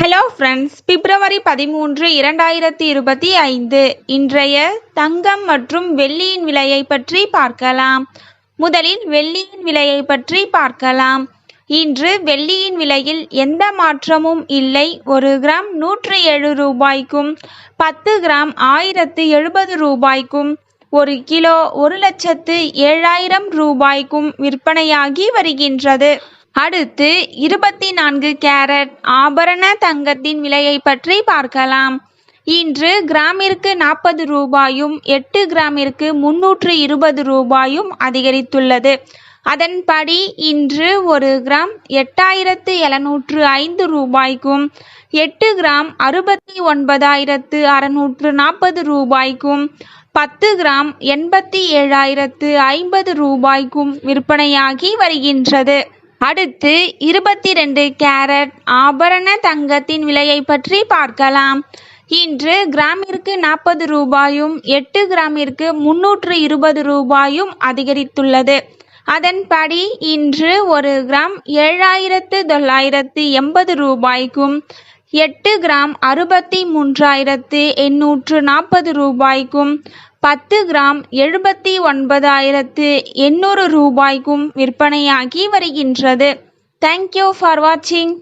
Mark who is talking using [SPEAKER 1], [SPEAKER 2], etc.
[SPEAKER 1] Hello friends பிப்ரவரி பதிமூன்று இரண்டாயிரத்தி இருபத்தி ஐந்து. இன்றைய தங்கம் மற்றும் வெள்ளியின் விலையை பற்றி பார்க்கலாம். முதலில் வெள்ளியின் விலையை பற்றி பார்க்கலாம். இன்று வெள்ளியின் விலையில் எந்த மாற்றமும் இல்லை. ஒரு கிராம் நூற்றி ஏழு ரூபாய்க்கும் பத்து கிராம் ஆயிரத்து எழுபது ரூபாய்க்கும் ஒரு கிலோ ஒரு லட்சத்து ஏழாயிரம் ரூபாய்க்கும் விற்பனையாகி வருகின்றது. அடுத்து இருபத்தி நான்கு கேரட் ஆபரண தங்கத்தின் விலையை பற்றி பார்க்கலாம். இன்று கிராமிற்கு நாற்பது ரூபாயும் எட்டு கிராமிற்கு முன்னூற்று இருபது ரூபாயும் அதிகரித்துள்ளது. அதன்படி இன்று ஒரு கிராம் எட்டாயிரத்து எழுநூற்று ஐந்து ரூபாய்க்கும் எட்டு கிராம் அறுபத்தி ஒன்பதாயிரத்து அறுநூற்று நாற்பது ரூபாய்க்கும் பத்து கிராம் எண்பத்தி ஏழாயிரத்து ஐம்பது ரூபாய்க்கும் விற்பனையாகி வருகின்றது. அடுத்து இருபத்தி ரெண்டு கேரட் ஆபரண தங்கத்தின் விலையை பற்றி பார்க்கலாம். இன்று கிராமிற்கு நாற்பது ரூபாயும் எட்டு கிராமிற்கு முன்னூற்று இருபது ரூபாயும் அதிகரித்துள்ளது. அதன்படி இன்று ஒரு கிராம் ஏழாயிரத்து தொள்ளாயிரத்து எண்பது ரூபாய்க்கும் எட்டு கிராம் அறுபத்தி மூன்றாயிரத்து எண்ணூற்று நாற்பது ரூபாய்க்கும் பத்து கிராம் எழுபத்தி ஒன்பதாயிரத்து எண்ணூறு ரூபாய்க்கும் விற்பனையாகி வருகின்றது. தேங்க்யூ ஃபார் வாட்சிங்